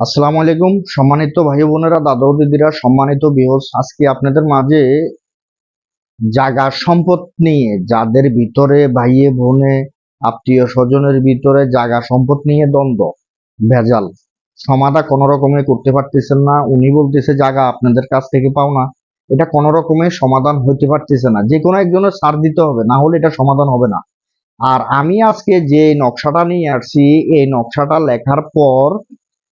আসসালামু আলাইকুম। সম্মানিত ভাই বোনেরা দাদা দিদিরা, সম্মানিত বিহস আজকে আপনাদের মাঝে জাগা সম্পদ নিয়ে, যাদের ভিতরে ভাইয়ে, বোনে, আত্মীয় স্বজনের ভিতরে জাগা সম্পদ নিয়ে দ্বন্দ্ব, ভেজাল, সমাধা কোনো রকমে করতে পারতেছেন না, উনি বলতেছে জাগা আপনাদের কাছ থেকে পাও না। এটা কোনো রকমের সমাধান হতে পারতেছে না। যে কোনো একজনের সার দিতে হবে, না হলে এটা সমাধান হবে না। আর আমি আজকে যে নকশাটা নিয়ে আসছি, এই নকশাটা লেখার পর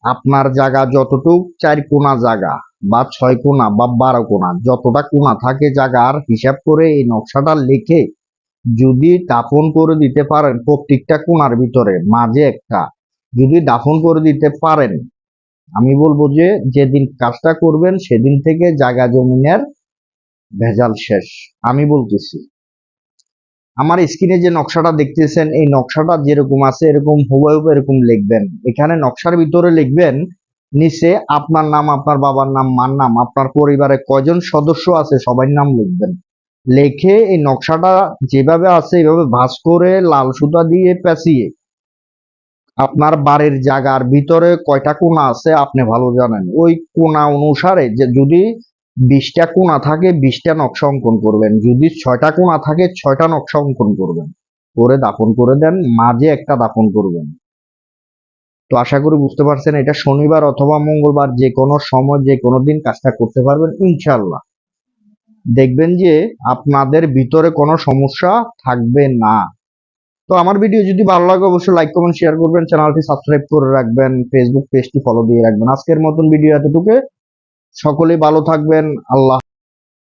আপনার জায়গা যতটুক, চার কোনা জায়গা বা ছয় কোনা বা বারো কোনা যতটা কোনা থাকে জায়গার হিসাব করে এই নকশাটা লিখে যদি দাফন করে দিতে পারেন প্রত্যেকটা কোনার ভিতরে, মাঝে একটা, যদি দাফন করে দিতে পারেন, আমি বলব যে যেদিন কাজটা করবেন সেদিন থেকে জায়গা জমিনের ভেজাল শেষ। আমি বলতেছি। আমার স্ক্রিনে যে নকশাটা দেখতেছেন, এই নকশাটা যেরকম আছে, এরকম হুবহু এরকম লিখবেন। এখানে নকশার ভিতরে লিখবেন, নিচে আপনার নাম, আপনার বাবার নাম, মার নাম, আপনার পরিবারে কয়জন সদস্য আছে সবার নাম লিখবেন। লেখে এই নকশাটা যেভাবে আছে, এভাবে ভাঁজ করে লাল সুতা দিয়ে পেঁচিয়ে আপনার বাড়ির জায়গার ভিতরে কয়টা কোণা আছে, আপনি ভালো জানেন। ওই কোণা অনুসারে যে যদি বিশটা কোণা থাকে বিশটা নকশা অঙ্কন করবেন। যদি ছয়টা কোণা থাকে ছয়টা নকশা অঙ্কন করবেন, করে দাফন করে দেন, মাঝে একটা দাফন করবেন। তো আশা করি বুঝতে পারছেন, এটা শনিবার অথবা মঙ্গলবার যে কোনো সময়, যে কোনো দিন কাজটা করতে পারবেন ইনশাল্লাহ দেখবেন যে আপনাদের ভিতরে কোনো সমস্যা থাকবে না। তো আমার ভিডিও যদি ভালো লাগে, অবশ্যই লাইক কমেন্ট শেয়ার করবেন, চ্যানেলটি সাবস্ক্রাইব করে রাখবেন ফেসবুক পেজটি ফলো দিয়ে রাখবেন। আজকের মতন ভিডিও এতটুকু। সকলেই ভালো থাকবেন আল্লাহ